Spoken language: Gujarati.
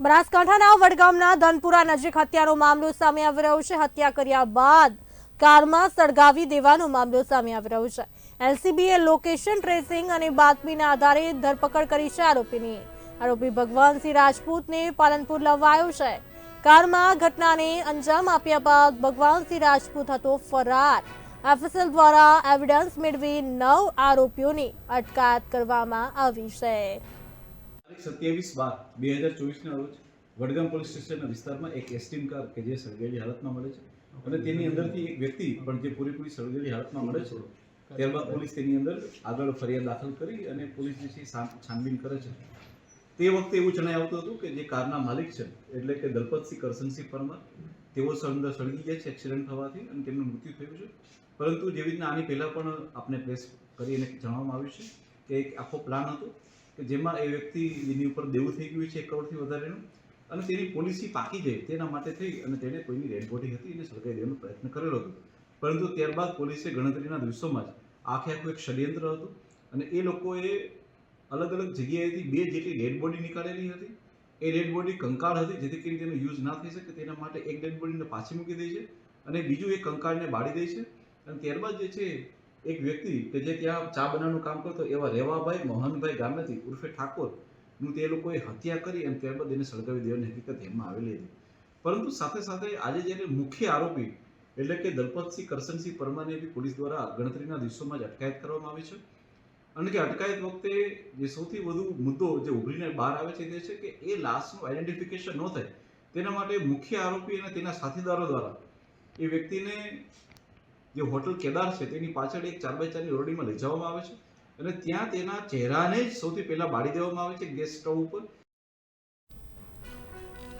બનાસકાંઠાના વડગામના ધનપુરા નજીક હત્યાનો મામલો સામે આવી રહ્યો છે. હત્યા કર્યા બાદ કારમાં સળગાવી દેવાનો મામલો સામે આવી રહ્યો છે. એલસીબીએ લોકેશન ટ્રેસિંગ અને બાતમીના આધારે ધરપકડ કરી છે આરોપીની. આરોપી ભગવાનસિંહ રાજપૂતને પાલનપુર લવાયો છે. કારમાં ઘટનાને અંજામ આપ્યા બાદ ભગવાનસિંહ રાજપૂત હતો ફરાર. એફએસએલ દ્વારા એવિડન્સ મેળવી નવ આરોપીઓની અટકાયત કરવામાં આવી છે. તારીખ સત્યાવીસ બાર બે હજાર ચોવીસના રોજ વડગામ પોલીસ સ્ટેશનના વિસ્તારમાં એક એસટીમ કાર કે જે સળગેલી હાલતમાં મળે છે. અને તેની અંદરથી એક વ્યક્તિ પણ જે પૂરેપૂરી સળગેલી હાલતમાં મળે છે ત્યારબાદ પોલીસ તેની અંદર આગળ ફરિયાદ દાખલ કરી અને પોલીસ જે છે છાનબીન કરે છે. તે વખતે એવું જણાય આવતું હતું કે જે કારના માલિક છે એટલે કે દલપતસિંહ કરશનસિંહ પરમાર તેઓ અંદર સળગી ગયા છે એક્સિડન્ટ થવાથી અને તેમનું મૃત્યુ થયું છે. પરંતુ જેવી રીતના આની પહેલાં પણ આપણે પ્રેસ કરીને જણાવવામાં આવ્યું છે કે એક આખો પ્લાન હતો કે જેમાં એ વ્યક્તિ જેની ઉપર દેવું થઈ ગયું છે એક કરોડથી વધારેનું, અને તેની પોલિસી પાકી જાય તેના માટે થઈ અને તેણે કોઈની રેડ બોડી હતી એને સળગાવી દેવાનો પ્રયત્ન કરેલો હતો. પરંતુ ત્યારબાદ પોલીસે ગણતરીના દિવસોમાં જ આખે આખું એક ષડયંત્ર હતું અને એ લોકોએ અલગ અલગ જગ્યાએથી બે જેટલી ડેડ બોડી નીકાળેલી હતી. એ ડેડ બોડી કંકાળ હતી, જેથી કરીને તેનો યુઝ ના થઈ શકે તેના માટે એક ડેડ બોડીને પાછી મૂકી દે છે અને બીજું એ કંકાળને બાળી દે છે. અને ત્યારબાદ જે છે એક વ્યક્તિ કે જે ત્યાં ચા બનાવવાનું કામ કરતો, એવા રેવાભાઈ મોહનભાઈ ગામેથી ઉર્ફે ઠાકોરનું તે લોકોએ હત્યા કરી અને ત્યારબાદ એને સળગાવી દેવાની હકીકત એમાં આવેલી હતી. પરંતુ સાથે સાથે આજે જ્યારે મુખ્ય આરોપી એટલે કે દલપતસિંહ કરશનસિંહ પરમારને બી પોલીસ દ્વારા ગણતરીના દિવસોમાં જ અટકાયત કરવામાં આવી છે. અને કે અટકાયત વખતે જે સૌથી વધુ મુદ્દો જે ઉભરીને બહાર આવે છે તે છે કે એ લાશનું આઈડેન્ટિફિકેશન ન થાય. તેના માટે મુખ્ય આરોપી અને તેના સાથીદારો દ્વારા એ વ્યક્તિને જે હોટલ કેદાર છે, તેની પાછળ એક ચાર બાય ચારની ઓરડીમાં લઈ જવામાં આવે છે. અને ત્યાં તેના ચહેરાને જ સૌથી પહેલા બાળી દેવામાં આવે છે ગેસ સ્ટવ ઉપર.